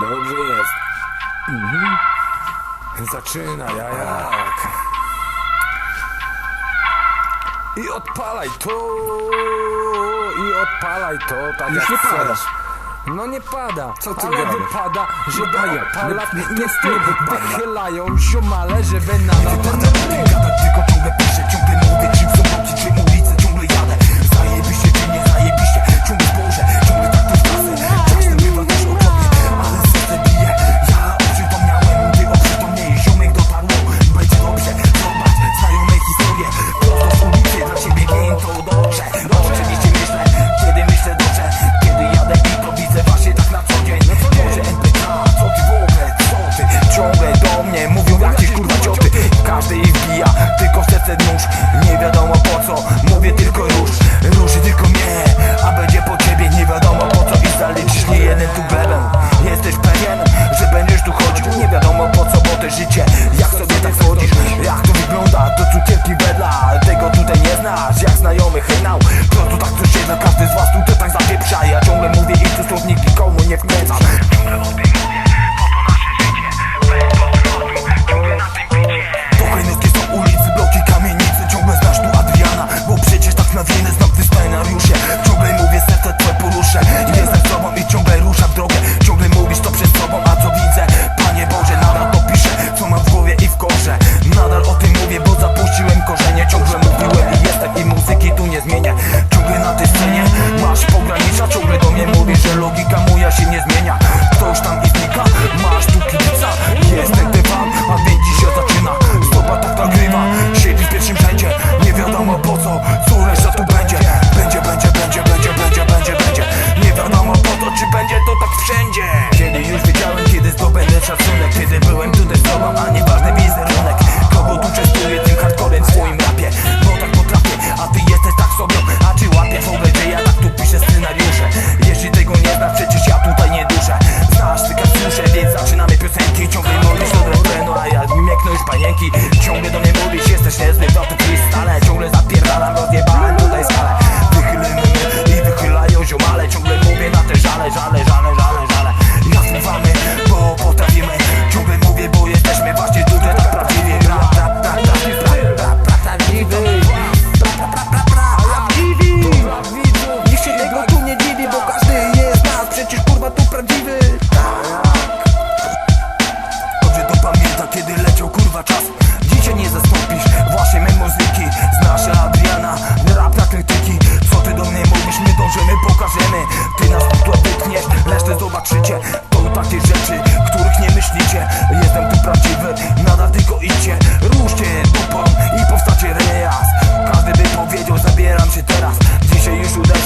Dobrze jest. Mhm. Zaczyna, ja jak. I odpalaj to, i odpalaj to, tak Już nie chcesz. padasz. No nie pada, Co ty ale gadasz? wypada, że daje palak, nie, nie, nie, nie wychylają ziomale, żeby na. kurwa cioty. Każdy ich bija, tylko serce nóż. Nie wiadomo po co, mówię tylko róż Róży tylko mi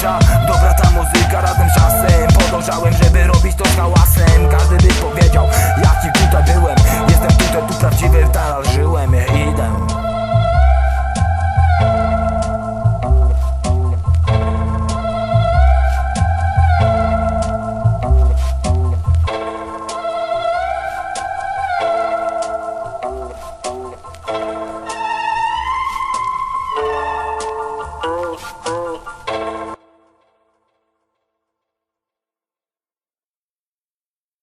Dobra ta muzyka razem z czasem. Podążałem, żeby robić to z hałasem. Każdy by powiedział, jaki tutaj byłem. Jestem tutaj, tu prawdziwy talarz żył.